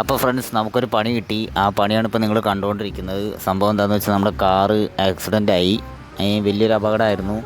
അപ്പോൾ ഫ്രണ്ട്സ് നമുക്കൊരു പണി കിട്ടി. ആ പണിയാണ് ഇപ്പോൾ നിങ്ങൾ കണ്ടുകൊണ്ടിരിക്കുന്നത് സംഭവം എന്താണെന്ന് വെച്ചാൽ നമ്മുടെ കാറ് ആക്സിഡന്റ് ആയി. വലിയൊരു അപകടമായിരുന്നു.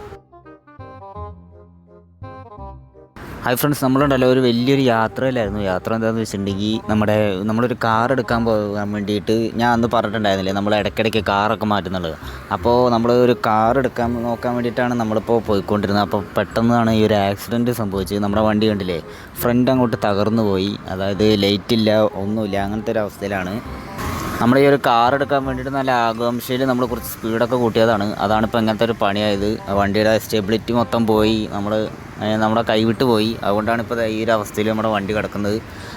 ഹായ് ഫ്രണ്ട്സ് നമ്മളുണ്ടല്ലോ ഒരു വലിയൊരു യാത്രയിലായിരുന്നു. യാത്ര എന്താണെന്ന് വെച്ചിട്ടുണ്ടെങ്കിൽ നമ്മുടെ നമ്മളൊരു കാർ എടുക്കാൻ പോകാൻ വേണ്ടിയിട്ട് ഞാൻ അന്ന് പറഞ്ഞിട്ടുണ്ടായിരുന്നില്ലേ നമ്മൾ ഇടയ്ക്കിടയ്ക്ക് കാറൊക്കെ മാറ്റുന്നുള്ളത് അപ്പോൾ നമ്മൾ ഒരു കാർ എടുക്കാൻ നോക്കാൻ വേണ്ടിയിട്ടാണ് നമ്മളിപ്പോൾ പോയിക്കൊണ്ടിരുന്നത്. അപ്പോൾ പെട്ടെന്നാണ് ഈ ഒരു ആക്സിഡന്റ് സംഭവിച്ചത്. നമ്മുടെ വണ്ടി കണ്ടില്ലേ ഫ്രണ്ട് അങ്ങോട്ട് തകർന്നു പോയി അതായത് ലൈറ്റില്ല ഒന്നുമില്ല അങ്ങനത്തെ ഒരു അവസ്ഥയിലാണ്. നമ്മൾ ഈ ഒരു കാർ എടുക്കാൻ വേണ്ടിയിട്ട് നല്ല ആകാംക്ഷയിൽ നമ്മൾ കുറച്ച് സ്പീഡൊക്കെ കൂട്ടിയതാണ്. അതാണ് ഇപ്പോൾ ഇങ്ങനത്തെ ഒരു പണിയായത്. വണ്ടിയുടെ സ്റ്റെബിലിറ്റി മൊത്തം പോയി. നമ്മൾ നമ്മുടെ കൈവിട്ട് പോയി. അതുകൊണ്ടാണ് ഇപ്പോൾ ഈ ഒരു അവസ്ഥയിൽ നമ്മുടെ വണ്ടി കിടക്കുന്നത്.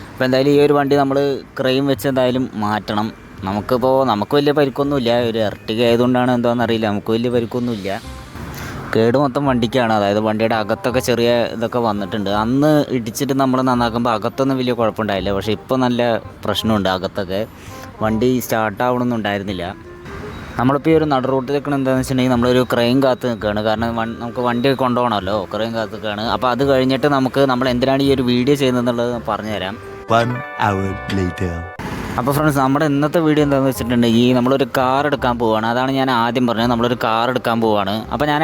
അപ്പോൾ എന്തായാലും ഈ ഒരു വണ്ടി നമ്മൾ ക്രെയിം വെച്ച് എന്തായാലും മാറ്റണം. നമുക്കിപ്പോൾ നമുക്ക് വലിയ പരിക്കൊന്നുമില്ല ഒരു ഇറട്ടിക ആയതുകൊണ്ടാണ് എന്താണെന്നറിയില്ല നമുക്ക് വലിയ പരിക്കൊന്നുമില്ല കേട് മൊത്തം വണ്ടിക്കാണ്. അതായത് വണ്ടിയുടെ അകത്തൊക്കെ ചെറിയ ഇതൊക്കെ വന്നിട്ടുണ്ട്. അന്ന് ഇടിച്ചിട്ട് നമ്മൾ നന്നാക്കുമ്പോൾ അകത്തൊന്നും വലിയ കുഴപ്പമുണ്ടായില്ല. പക്ഷേ ഇപ്പോൾ നല്ല പ്രശ്നമുണ്ട് അകത്തൊക്കെ. വണ്ടി സ്റ്റാർട്ടാവണമെന്നുണ്ടായിരുന്നില്ല നമ്മളിപ്പോൾ ഈ ഒരു നടു റൂട്ടിൽ നിൽക്കണം എന്താണെന്ന് വെച്ചിട്ടുണ്ടെങ്കിൽ നമ്മളൊരു ക്രെയിൻ കാത്ത് നിൽക്കുകയാണ്. കാരണം നമുക്ക് വണ്ടി കൊണ്ടുപോകണമല്ലോ ക്രെയിൻ കാത്ത് നിൽക്കുകയാണ്. അപ്പോൾ അത് കഴിഞ്ഞിട്ട് നമുക്ക് നമ്മൾ എന്തിനാണ് ഈ ഒരു വീഡിയോ ചെയ്യുന്നത് എന്നുള്ളത് പറഞ്ഞുതരാം. അപ്പോൾ ഫ്രണ്ട്സ് നമ്മുടെ ഇന്നത്തെ വീഡിയോ എന്താണെന്ന് വെച്ചിട്ടുണ്ടെങ്കിൽ നമ്മളൊരു കാർ എടുക്കാൻ പോവാണ്. അതാണ് ഞാൻ ആദ്യം പറഞ്ഞത്. നമ്മളൊരു കാർ എടുക്കാൻ പോവാണ്. അപ്പോൾ ഞാൻ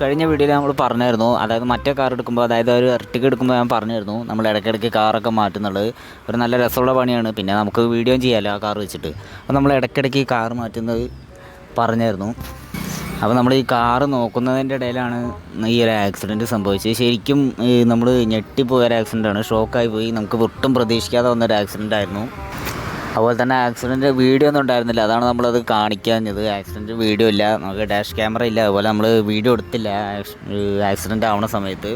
കഴിഞ്ഞ വീഡിയോയിൽ നമ്മൾ പറഞ്ഞായിരുന്നു. അതായത് മറ്റേ കാർ എടുക്കുമ്പോൾ അതായത് ഒരു ഇറട്ടിക്ക് എടുക്കുമ്പോൾ ഞാൻ പറഞ്ഞായിരുന്നു. നമ്മൾ ഇടയ്ക്കിടയ്ക്ക് കാറൊക്കെ മാറ്റുന്നുള്ളത് ഒരു നല്ല രസമുള്ള പണിയാണ്. പിന്നെ നമുക്ക് വീഡിയോ ചെയ്യാമല്ലോ ആ കാർ വെച്ചിട്ട്. അപ്പോൾ നമ്മൾ ഇടയ്ക്കിടയ്ക്ക് കാർ മാറ്റുന്നത് പറഞ്ഞായിരുന്നു. അപ്പോൾ നമ്മൾ ഈ കാർ നോക്കുന്നതിന്റെ ഇടയിലാണ് ഈ ഒരു ആക്സിഡന്റ് സംഭവിച്ചത്. ശരിക്കും നമ്മൾ ഞെട്ടിപ്പോയ ഒരു ആക്സിഡന്റാണ് ഷോക്കായി പോയി. നമുക്ക് ഒട്ടും പ്രതീക്ഷിക്കാതെ വന്നൊരു ആക്സിഡന്റ് ആയിരുന്നു. അതുപോലെ തന്നെ ആക്സിഡന്റ് വീഡിയോ ഒന്നും ഉണ്ടായിരുന്നില്ല. അതാണ് നമ്മളത് കാണിക്കാഞ്ഞത്. ആക്സിഡന്റ് വീഡിയോ ഇല്ല. നമുക്ക് ഡാഷ് ക്യാമറ ഇല്ല. അതുപോലെ നമ്മൾ വീഡിയോ എടുത്തില്ല. ആക്സിഡന്റ് ആവുന്ന സമയത്ത്.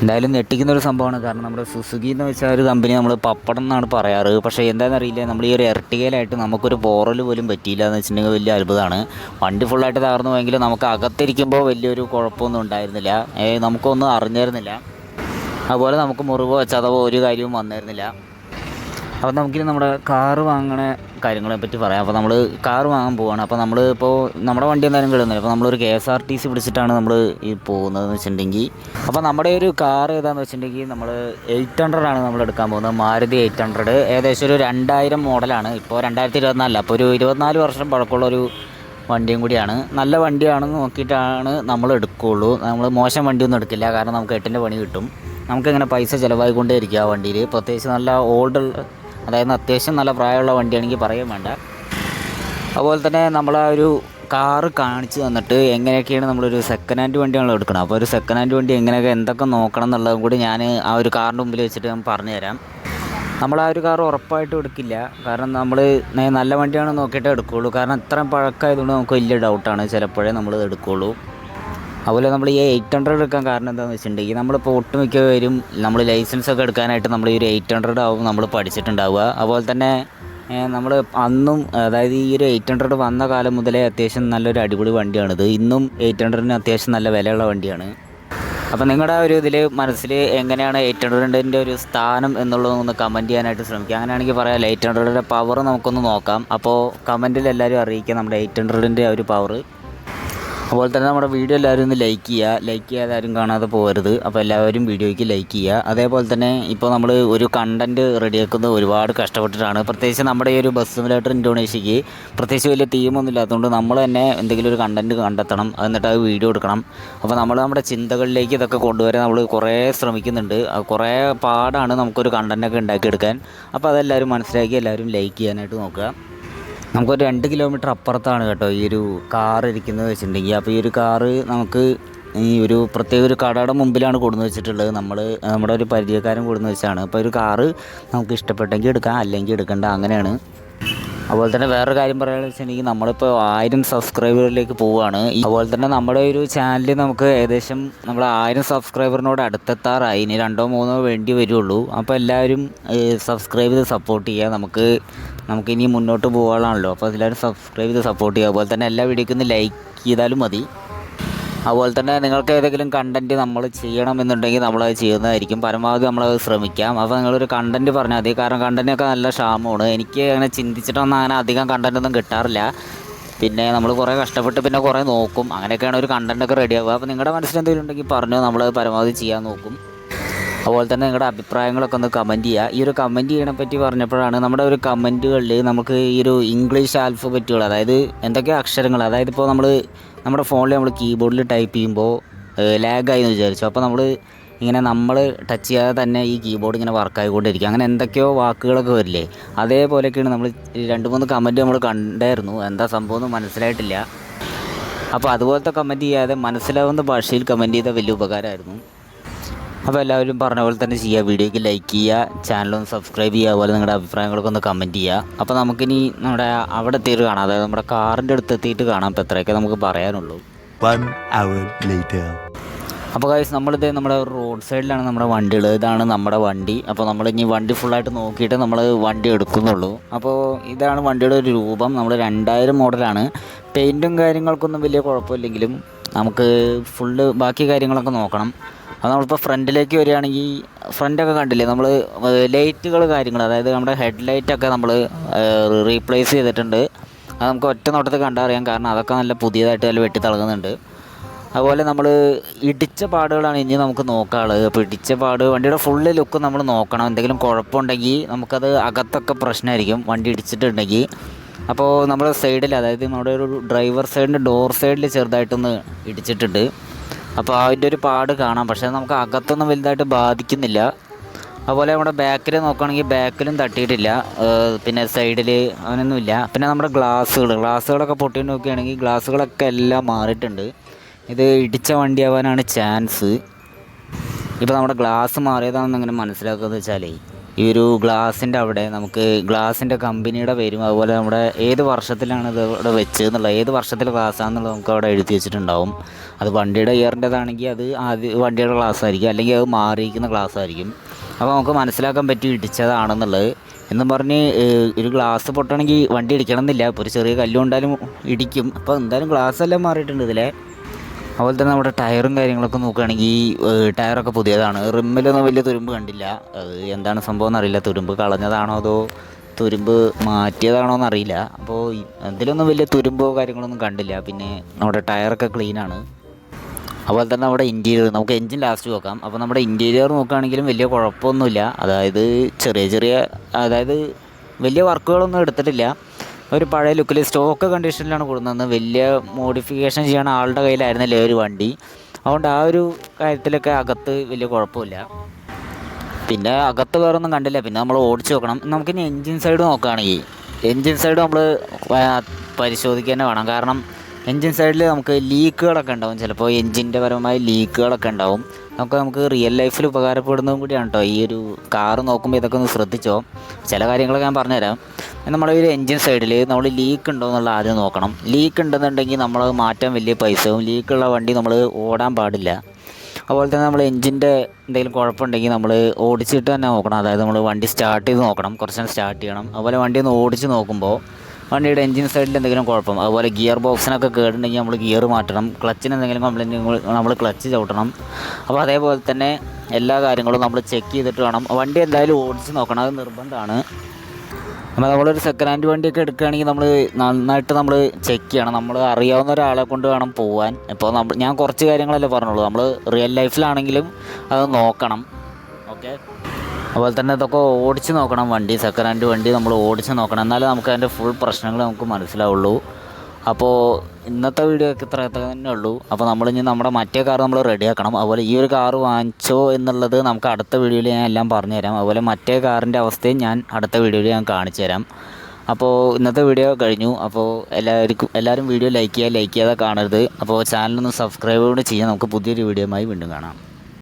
എന്തായാലും ഞെട്ടിക്കുന്ന ഒരു സംഭവമാണ്. കാരണം നമ്മുടെ സുസുക്കി എന്ന് വെച്ചാൽ ഒരു കമ്പനി നമ്മൾ പപ്പടം എന്നാണ് പറയാറ്. പക്ഷേ എന്താണെന്നറിയില്ല നമ്മൾ ഈ ഒരു എർട്ടികയിലായിട്ട് നമുക്കൊരു ബോറൽ പോലും പറ്റിയില്ല എന്ന് വെച്ചിട്ടുണ്ടെങ്കിൽ വലിയ അത്ഭുതമാണ്. വണ്ടി ഫുള്ളായിട്ട് തകർന്നു പോയെങ്കിലും നമുക്ക് അകത്തിരിക്കുമ്പോൾ വലിയൊരു കുഴപ്പമൊന്നും ഉണ്ടായിരുന്നില്ല. നമുക്കൊന്നും അറിഞ്ഞിരുന്നില്ല. അതുപോലെ നമുക്ക് മുറിവോ ചതവോ ഒരു കാര്യവും വന്നിരുന്നില്ല. അപ്പോൾ നമുക്കിനി നമ്മുടെ കാറ് വാങ്ങണ കാര്യങ്ങളെ പറ്റി പറയാം. അപ്പോൾ നമ്മൾ കാറ് വാങ്ങാൻ പോവാണ്. അപ്പോൾ നമ്മൾ ഇപ്പോൾ നമ്മുടെ വണ്ടി എന്തായാലും കിടുന്നില്ല. അപ്പോൾ നമ്മളൊരു K S R T C പിടിച്ചിട്ടാണ് നമ്മൾ ഈ പോകുന്നതെന്ന് വെച്ചിട്ടുണ്ടെങ്കിൽ അപ്പോൾ നമ്മുടെ ഒരു കാർ ഏതാണെന്ന് വെച്ചിട്ടുണ്ടെങ്കിൽ നമ്മൾ എയ്റ്റ് ഹൺഡ്രഡ് ആണ് നമ്മൾ എടുക്കാൻ പോകുന്നത്. മാരുതി എയ്റ്റ് ഹൺഡ്രഡ് ഏകദേശം ഒരു രണ്ടായിരം മോഡലാണ്. ഇപ്പോൾ രണ്ടായിരത്തി ഇരുപത്തിനാലില്ല അപ്പോൾ ഒരു ഇരുപത്തിനാല് വർഷം പഴക്കമുള്ള ഒരു വണ്ടിയും കൂടിയാണ്. നല്ല വണ്ടിയാണെന്ന് നോക്കിയിട്ടാണ് നമ്മൾ എടുക്കുകയുള്ളൂ നമ്മൾ മോശം വണ്ടിയൊന്നും എടുക്കില്ല. കാരണം നമുക്ക് എട്ടിന്റെ പണി കിട്ടും. നമുക്കിങ്ങനെ പൈസ ചിലവായിക്കൊണ്ടേ ഇരിക്കുക ആ വണ്ടിയിൽ പ്രത്യേകിച്ച് നല്ല ഓൾഡ് അതായത് അത്യാവശ്യം നല്ല പ്രായമുള്ള വണ്ടിയാണെങ്കിൽ പറയാൻ വേണ്ട. അതുപോലെ തന്നെ നമ്മൾ ആ ഒരു കാറ് കാണിച്ചു തന്നിട്ട് എങ്ങനെയൊക്കെയാണ് നമ്മളൊരു സെക്കൻഡ് ഹാൻഡ് വണ്ടിയാണല്ലോ എടുക്കണം അപ്പോൾ ഒരു സെക്കൻഡ് ഹാൻഡ് വണ്ടി എങ്ങനെയൊക്കെ എന്തൊക്കെ നോക്കണം എന്നുള്ളതും കൂടി ഞാൻ ആ ഒരു കാറിന്റെ മുമ്പിൽ വെച്ചിട്ട് ഞാൻ പറഞ്ഞു തരാം നമ്മൾ ആ ഒരു കാർ ഉറപ്പായിട്ടും എടുക്കില്ല. കാരണം നമ്മൾ നല്ല വണ്ടിയാണ് നോക്കിയിട്ടേ എടുക്കുകയുള്ളൂ കാരണം ഇത്രയും പഴക്കമായതുകൊണ്ട് നമുക്ക് വലിയ ഡൗട്ടാണ് ചിലപ്പോഴേ നമ്മൾ എടുക്കുകയുള്ളൂ അതുപോലെ നമ്മൾ ഈ എയ്റ്റ് ഹൺഡ്രഡ് എടുക്കാൻ കാരണം എന്താണെന്ന് വെച്ചിട്ടുണ്ടെങ്കിൽ നമ്മളിപ്പോൾ ഒട്ടുമിക്ക പേരും നമ്മൾ ലൈസൻസ് ഒക്കെ എടുക്കാനായിട്ട് നമ്മൾ ഈ ഒരു എയ്റ്റ് ഹൺഡ്രഡ് ആവും നമ്മൾ പഠിച്ചിട്ടുണ്ടാവുക. അതുപോലെ തന്നെ നമ്മൾ അന്നും അതായത് ഈ ഒരു എയ്റ്റ് ഹൺഡ്രഡ് വന്ന കാലം മുതലേ അത്യാവശ്യം നല്ലൊരു അടിപൊളി വണ്ടിയാണിത്. ഇന്നും എയ്റ്റ് ഹൺഡ്രഡിന് അത്യാവശ്യം നല്ല വിലയുള്ള വണ്ടിയാണ്. അപ്പോൾ നിങ്ങളുടെ ഒരു ഇതിൽ മനസ്സിൽ എങ്ങനെയാണ് എയ്റ്റ് ഹൺഡ്രഡിന്റെ ഒരു സ്ഥാനം എന്നുള്ളതൊന്ന് കമന്റ് ചെയ്യാനായിട്ട് ശ്രമിക്കുക. അങ്ങനെയാണെങ്കിൽ പറയാം എയ്റ്റ് ഹൺഡ്രഡിന്റെ പവർ നമുക്കൊന്ന് നോക്കാം. അപ്പോൾ കമന്റിൽ എല്ലാവരും അറിയിക്കുക നമ്മുടെ എയ്റ്റ് ഹൺഡ്രഡിന്റെ ഒരു പവർ അതുപോലെ തന്നെ നമ്മുടെ വീഡിയോ എല്ലാവരും ഒന്ന് ലൈക്ക് ചെയ്യുക. ലൈക്ക് ചെയ്യാതെ ആരും കാണാതെ പോകരുത്. അപ്പോൾ എല്ലാവരും വീഡിയോയ്ക്ക് ലൈക്ക് ചെയ്യുക. അതേപോലെ തന്നെ ഇപ്പോൾ നമ്മൾ ഒരു കണ്ടന്റ് റെഡിയാക്കുന്നത് ഒരുപാട് കഷ്ടപ്പെട്ടിട്ടാണ്. പ്രത്യേകിച്ച് നമ്മുടെ ഈ ഒരു ബസ് സിമുലേറ്റർ ഇൻഡോനേഷ്യക്ക് പ്രത്യേകിച്ച് വലിയ തീമൊന്നും ഇല്ലാത്തതുകൊണ്ട് നമ്മൾ തന്നെ എന്തെങ്കിലും ഒരു കണ്ടന്റ് കണ്ടെത്തണം. എന്നിട്ട് അത് വീഡിയോ എടുക്കണം. അപ്പോൾ നമ്മൾ നമ്മുടെ ചിന്തകളിലേക്ക് ഇതൊക്കെ കൊണ്ടുവരാൻ നമ്മൾ കുറേ ശ്രമിക്കുന്നുണ്ട്. കുറേ പാടാണ് നമുക്കൊരു കണ്ടന്റൊക്കെ ഉണ്ടാക്കിയെടുക്കാൻ. അപ്പോൾ അതെല്ലാവരും മനസ്സിലാക്കി എല്ലാവരും ലൈക്ക് ചെയ്യാനായിട്ട് നോക്കുക. നമുക്കൊരു രണ്ട് കിലോമീറ്റർ അപ്പുറത്താണ് കേട്ടോ ഈ ഒരു കാർ ഇരിക്കുന്നത് വെച്ചിട്ടുണ്ടെങ്കിൽ. അപ്പോൾ ഈ ഒരു കാറ് നമുക്ക് ഈ ഒരു പ്രത്യേക ഒരു കടയുടെ മുമ്പിലാണ് കൊടുന്ന് വെച്ചിട്ടുള്ളത്. നമ്മൾ നമ്മുടെ ഒരു പരിചയക്കാരൻ കൊടുന്ന് വെച്ചാണ് അപ്പോൾ ഒരു കാറ് നമുക്ക് ഇഷ്ടപ്പെട്ടെങ്കിൽ എടുക്കാം അല്ലെങ്കിൽ എടുക്കേണ്ട. അങ്ങനെയാണ്. അതുപോലെ തന്നെ വേറൊരു കാര്യം പറയുകയാണെന്ന് വെച്ചിട്ടുണ്ടെങ്കിൽ നമ്മളിപ്പോൾ ആയിരം സബ്സ്ക്രൈബറിലേക്ക് പോവുകയാണ്. അതുപോലെ തന്നെ നമ്മുടെ ഒരു ചാനൽ നമുക്ക് ഏകദേശം നമ്മൾ ആയിരം സബ്സ്ക്രൈബറിനോട് അടുത്തെത്താറായി. ഇനി രണ്ടോ മൂന്നോ വേണ്ടി വരുള്ളൂ. അപ്പോൾ എല്ലാവരും സബ്സ്ക്രൈബ് ചെയ്ത് സപ്പോർട്ട് ചെയ്യുക നമുക്ക് നമുക്ക് ഇനി മുന്നോട്ട് പോകാനാണല്ലോ അപ്പോൾ എല്ലാവരും സബ്സ്ക്രൈബ് ചെയ്ത് സപ്പോർട്ട് ചെയ്യുക. അതുപോലെ തന്നെ എല്ലാ വീഡിയോക്കും ഒന്ന് ലൈക്ക് ചെയ്താലും മതി. അതുപോലെ തന്നെ നിങ്ങൾക്ക് ഏതെങ്കിലും കണ്ടന്റ് നമ്മൾ ചെയ്യണമെന്നുണ്ടെങ്കിൽ നമ്മളത് ചെയ്യുന്നതായിരിക്കും. പരമാവധി നമ്മളത് ശ്രമിക്കാം. അപ്പോൾ നിങ്ങളൊരു കണ്ടന്റ് പറഞ്ഞാൽ മതി. കാരണം കണ്ടന്റൊക്കെ നല്ല ക്ഷാമമാണ്. എനിക്ക് അങ്ങനെ ചിന്തിച്ചിട്ടൊന്നും അങ്ങനെ അധികം കണ്ടന്റൊന്നും കിട്ടാറില്ല. പിന്നെ നമ്മൾ കുറേ കഷ്ടപ്പെട്ട് പിന്നെ കുറേ നോക്കും. അങ്ങനെയൊക്കെയാണ് ഒരു കണ്ടന്റൊക്കെ റെഡിയാവുക അപ്പോൾ നിങ്ങളുടെ മനസ്സിൽ എന്തെങ്കിലും ഉണ്ടെങ്കിൽ പറഞ്ഞു. നമ്മൾ പരമാവധി ചെയ്യാൻ നോക്കും. അതുപോലെ തന്നെ നിങ്ങളുടെ അഭിപ്രായങ്ങളൊക്കെ ഒന്ന് കമന്റ് ചെയ്യുക. ഈ ഒരു കമന്റ് ചെയ്യണെ പറ്റി പറഞ്ഞപ്പോഴാണ് നമ്മുടെ ഒരു കമന്റുകളിൽ നമുക്ക് ഈ ഒരു ഇംഗ്ലീഷ് ആൽഫബറ്റുകൾ അതായത് എന്തൊക്കെ അക്ഷരങ്ങൾ അതായത് ഇപ്പോൾ നമ്മൾ നമ്മുടെ ഫോണിൽ നമ്മൾ കീബോർഡിൽ ടൈപ്പ് ചെയ്യുമ്പോൾ ലാഗായി എന്ന് വിചാരിച്ചു. അപ്പോൾ നമ്മൾ ഇങ്ങനെ നമ്മൾ ടച്ച് ചെയ്യാതെ തന്നെ ഈ കീബോർഡ് ഇങ്ങനെ വർക്കായിക്കൊണ്ടിരിക്കും അങ്ങനെ എന്തൊക്കെയോ വാക്കുകളൊക്കെ വരില്ലേ? അതേപോലെയൊക്കെയാണ് നമ്മൾ രണ്ട് മൂന്ന് കമന്റ് നമ്മൾ കണ്ടായിരുന്നു. എന്താ സംഭവം എന്ന് മനസ്സിലായിട്ടില്ല. അപ്പോൾ അതുപോലത്തെ കമന്റ് ചെയ്യാതെ മനസ്സിലാവുന്ന ഭാഷയിൽ കമന്റ് ചെയ്താൽ വലിയ ഉപകാരമായിരുന്നു. അപ്പോൾ എല്ലാവരും പറഞ്ഞ പോലെ തന്നെ ചെയ്യുക. വീഡിയോയ്ക്ക് ലൈക്ക് ചെയ്യുക. ചാനലൊന്ന് സബ്സ്ക്രൈബ് ചെയ്യുക. അതുപോലെ നിങ്ങളുടെ അഭിപ്രായങ്ങളൊക്കെ ഒന്ന് കമന്റ് ചെയ്യുക. അപ്പോൾ നമുക്കിനി നമ്മുടെ അവിടെ എത്തിയിട്ട് കാണാം. അതായത് നമ്മുടെ കാറിന്റെ അടുത്ത് എത്തിയിട്ട് കാണാം. അപ്പോൾ എത്രയൊക്കെ നമുക്ക് പറയാനുള്ളൂ. അപ്പോൾ കാര്യം നമ്മളിത് നമ്മുടെ റോഡ് സൈഡിലാണ് നമ്മുടെ വണ്ടികൾ ഇതാണ് നമ്മുടെ വണ്ടി. അപ്പോൾ നമ്മൾ ഇനി വണ്ടി ഫുള്ളായിട്ട് നോക്കിയിട്ട് നമ്മൾ വണ്ടി എടുക്കുന്നുള്ളൂ. അപ്പോൾ ഇതാണ് വണ്ടിയുടെ ഒരു രൂപം. നമ്മൾ രണ്ടായിരം മോഡലാണ് പെയിന്റും കാര്യങ്ങൾക്കൊന്നും വലിയ കുഴപ്പമില്ലെങ്കിലും നമുക്ക് ഫുള്ള് ബാക്കി കാര്യങ്ങളൊക്കെ നോക്കണം. അത് നമ്മളിപ്പോൾ ഫ്രണ്ടിലേക്ക് വരികയാണെങ്കിൽ ഫ്രണ്ടൊക്കെ കണ്ടില്ലേ? നമ്മൾ ലൈറ്റുകൾ കാര്യങ്ങൾ അതായത് നമ്മുടെ ഹെഡ് ലൈറ്റൊക്കെ നമ്മൾ റീപ്ലേസ് ചെയ്തിട്ടുണ്ട്. അത് നമുക്ക് ഒറ്റ നോട്ടത്തിൽ കണ്ടറിയാം. കാരണം അതൊക്കെ നല്ല പുതിയതായിട്ട് നല്ല വെട്ടി തിളങ്ങുന്നുണ്ട് അതുപോലെ നമ്മൾ ഇടിച്ച പാടുകളാണ് ഇനി നമുക്ക് നോക്കാനുള്ളത്. അപ്പോൾ ഇടിച്ച പാട് വണ്ടിയുടെ ഫുള്ള് ലുക്ക് നമ്മൾ നോക്കണം. എന്തെങ്കിലും കുഴപ്പമുണ്ടെങ്കിൽ നമുക്കത് അകത്തൊക്കെ പ്രശ്നമായിരിക്കും. വണ്ടി ഇടിച്ചിട്ടുണ്ടെങ്കിൽ. അപ്പോൾ നമ്മുടെ സൈഡിൽ അതായത് നമ്മുടെ ഒരു ഡ്രൈവർ സൈഡിന്റെ ഡോർ സൈഡിൽ ചെറുതായിട്ടൊന്ന് ഇടിച്ചിട്ടുണ്ട്. അപ്പോൾ അതിന്റെ ഒരു പാട് കാണാം. പക്ഷേ നമുക്ക് അകത്തൊന്നും വലുതായിട്ട് ബാധിക്കുന്നില്ല. അതുപോലെ നമ്മുടെ ബാക്കിൽ നോക്കുകയാണെങ്കിൽ ബാക്കിലും തട്ടിയിട്ടില്ല. പിന്നെ സൈഡിൽ അങ്ങനെയൊന്നുമില്ല പിന്നെ നമ്മുടെ ഗ്ലാസ്സുകൾ ഗ്ലാസ്സുകളൊക്കെ പൊട്ടി നോക്കുകയാണെങ്കിൽ ഗ്ലാസ്സുകളൊക്കെ എല്ലാം മാറിയിട്ടുണ്ട്. ഇത് ഇടിച്ച വണ്ടിയാവാനാണ് ചാൻസ് ഇപ്പോൾ നമ്മുടെ ഗ്ലാസ് മാറിയതാണെന്ന് എങ്ങനെ മനസ്സിലാക്കുന്നത് വെച്ചാലേ ഈ ഒരു ഗ്ലാസിന്റെ അവിടെ നമുക്ക് ഗ്ലാസിന്റെ കമ്പനിയുടെ പേരും അതുപോലെ നമ്മുടെ ഏത് വർഷത്തിലാണ് ഇത് ഇവിടെ വെച്ചതെന്നുള്ള ഏത് വർഷത്തിലെ ഗ്ലാസ്സാണെന്നുള്ളത് നമുക്ക് അവിടെ എഴുതി വെച്ചിട്ടുണ്ടാവും. അത് വണ്ടിയുടെ ഇയറിന്റെതാണെങ്കിൽ അത് ആദ്യ വണ്ടിയുടെ ഗ്ലാസ് ആയിരിക്കും. അല്ലെങ്കിൽ അത് മാറിയിരിക്കുന്ന ഗ്ലാസ് ആയിരിക്കും. അപ്പോൾ നമുക്ക് മനസ്സിലാക്കാൻ പറ്റി ഇടിച്ചതാണെന്നുള്ളത്. എന്നും പറഞ്ഞ് ഒരു ഗ്ലാസ് പൊട്ടണമെങ്കിൽ വണ്ടി ഇടിക്കണം എന്നില്ല ഇപ്പോൾ ഒരു ചെറിയ കല്ലുകൊണ്ടാലും ഇടിക്കും. അപ്പോൾ എന്തായാലും ഗ്ലാസ് എല്ലാം മാറിയിട്ടുണ്ട് ഇതിലെ. അതുപോലെ തന്നെ നമ്മുടെ ടയറും കാര്യങ്ങളൊക്കെ നോക്കുകയാണെങ്കിൽ ടയറൊക്കെ പുതിയതാണ്. റിമ്മിലൊന്നും വലിയ തുരുമ്പ് കണ്ടില്ല. അത് എന്താണ് സംഭവം എന്നറിയില്ല. തുരുമ്പ് കളഞ്ഞതാണോ അതോ തുരുമ്പ് മാറ്റിയതാണോ എന്നറിയില്ല. അപ്പോൾ എന്തിലൊന്നും വലിയ തുരുമ്പോ കാര്യങ്ങളൊന്നും കണ്ടില്ല. പിന്നെ നമ്മുടെ ടയറൊക്കെ ക്ലീനാണ്. അതുപോലെ തന്നെ നമ്മുടെ ഇന്റീരിയർ നമുക്ക് എൻജിൻ ലാസ്റ്റ് നോക്കാം. അപ്പോൾ നമ്മുടെ ഇന്റീരിയർ നോക്കുകയാണെങ്കിലും വലിയ കുഴപ്പമൊന്നുമില്ല. അതായത് ചെറിയ ചെറിയ അതായത് വലിയ വർക്കുകളൊന്നും എടുത്തിട്ടില്ല. ഒരു പഴയ ലുക്കിൽ സ്റ്റോക്ക് കണ്ടീഷനിലാണ് കൊടുക്കുന്നത് വലിയ മോഡിഫിക്കേഷൻ ചെയ്യണ ആളുടെ കയ്യിലായിരുന്നില്ല ഒരു വണ്ടി. അതുകൊണ്ട് ആ ഒരു കാര്യത്തിലൊക്കെ അകത്ത് വലിയ കുഴപ്പമില്ല. പിന്നെ അകത്ത് വേറെ ഒന്നും കണ്ടില്ല. പിന്നെ നമ്മൾ ഓടിച്ച് നോക്കണം. നമുക്കിനി എൻജിൻ സൈഡ് നോക്കുകയാണെങ്കിൽ എൻജിൻ സൈഡ് നമ്മൾ പരിശോധിക്കുക തന്നെ വേണം. കാരണം എൻജിൻ സൈഡിൽ നമുക്ക് ലീക്കുകളൊക്കെ ഉണ്ടാവും. ചിലപ്പോൾ എൻജിന്റെ പരമായ ലീക്കുകളൊക്കെ ഉണ്ടാവും. നമുക്ക് നമുക്ക് റിയൽ ലൈഫിൽ ഉപകാരപ്പെടുന്നതും കൂടിയാണ് കേട്ടോ ഈ ഒരു കാറ് നോക്കുമ്പോൾ ഇതൊക്കെ ഒന്ന് ശ്രദ്ധിച്ചോ? ചില കാര്യങ്ങളൊക്കെ ഞാൻ പറഞ്ഞുതരാം. നമ്മുടെ ഒരു എൻജിൻ സൈഡിൽ നമ്മൾ ലീക്ക് ഉണ്ടോ എന്നുള്ള ആദ്യം നോക്കണം. ലീക്ക് ഉണ്ടെന്നുണ്ടെങ്കിൽ നമ്മൾ മാറ്റാൻ വലിയ പൈസയും ലീക്കുള്ള വണ്ടി നമ്മൾ ഓടാൻ പാടില്ല. അതുപോലെ തന്നെ നമ്മൾ എൻജിന്റെ എന്തെങ്കിലും കുഴപ്പമുണ്ടെങ്കിൽ നമ്മൾ ഓടിച്ചിട്ട് തന്നെ നോക്കണം. അതായത് നമ്മൾ വണ്ടി സ്റ്റാർട്ട് ചെയ്ത് നോക്കണം. കുറച്ച് നേരം സ്റ്റാർട്ട് ചെയ്യണം. അതുപോലെ വണ്ടി ഒന്ന് ഓടിച്ച് നോക്കുമ്പോൾ വണ്ടിയുടെ എൻജിൻ സൈഡിൽ എന്തെങ്കിലും കുഴപ്പം. അതുപോലെ ഗിയർ ബോക്സിനൊക്കെ കേടുണ്ടെങ്കിൽ നമ്മൾ ഗിയർ മാറ്റണം. ക്ലച്ചിന് എന്തെങ്കിലും കംപ്ലൈന്റ് നമ്മൾ ക്ലച്ച് ചവിട്ടണം. അപ്പോൾ അതേപോലെ തന്നെ എല്ലാ കാര്യങ്ങളും നമ്മൾ ചെക്ക് ചെയ്തിട്ട് വേണം. വണ്ടി എന്തായാലും ഓടിച്ച് നോക്കണം. അത് നിർബന്ധമാണ്. അപ്പോൾ നമ്മളൊരു സെക്കൻഡ് ഹാൻഡ് വണ്ടിയൊക്കെ എടുക്കുകയാണെങ്കിൽ നമ്മൾ നന്നായിട്ട് നമ്മൾ ചെക്ക് ചെയ്യണം. നമ്മൾ അറിയാവുന്ന ഒരാളെ കൊണ്ട് വേണം പോകാൻ ഇപ്പോൾ നമ്മൾ ഞാൻ കുറച്ച് കാര്യങ്ങളല്ലേ പറഞ്ഞുള്ളൂ. നമ്മൾ റിയൽ ലൈഫിലാണെങ്കിലും അത് നോക്കണം. ഓക്കെ അതുപോലെ തന്നെ ഇതൊക്കെ ഓടിച്ച് നോക്കണം വണ്ടി സെക്കൻഡ് ഹാൻഡ് വണ്ടി നമ്മൾ ഓടിച്ച് നോക്കണം. എന്നാലേ നമുക്ക് അതിന്റെ ഫുൾ പ്രശ്നങ്ങൾ നമുക്ക് മനസ്സിലാവുള്ളൂ. അപ്പോൾ ഇന്നത്തെ വീഡിയോ ഒക്കെ ഇത്ര തന്നെ ഉള്ളൂ. അപ്പോൾ നമ്മൾ ഇനി നമ്മുടെ മറ്റേ കാർ നമ്മൾ റെഡിയാക്കണം അതുപോലെ ഈ ഒരു കാർ വാങ്ങിച്ചോ എന്നുള്ളത് നമുക്ക് അടുത്ത വീഡിയോയിൽ ഞാൻ എല്ലാം പറഞ്ഞു തരാം. അതുപോലെ മറ്റേ കാറിന്റെ അവസ്ഥയും ഞാൻ അടുത്ത വീഡിയോയിൽ ഞാൻ കാണിച്ചു തരാം. അപ്പോൾ ഇന്നത്തെ വീഡിയോ കഴിഞ്ഞു. അപ്പോൾ എല്ലാവർക്കും എല്ലാവരും വീഡിയോ ലൈക്ക് ചെയ്യുക ലൈക്ക് ചെയ്യാതെ കാണരുത്. അപ്പോൾ ചാനലൊന്ന് സബ്സ്ക്രൈബ് കൂടി ചെയ്യാം. നമുക്ക് പുതിയൊരു വീഡിയോയുമായി വീണ്ടും കാണാം.